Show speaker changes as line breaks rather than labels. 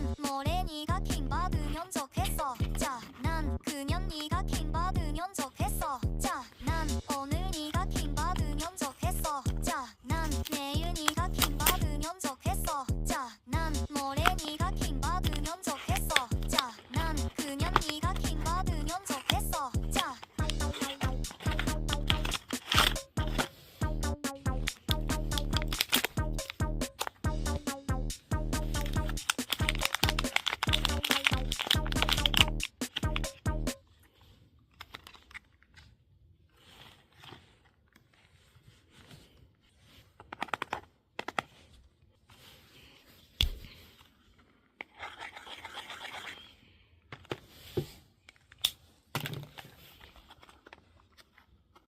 난 모래? 니가 킹 박으면 좋겠어. 자난 그년 니가 킹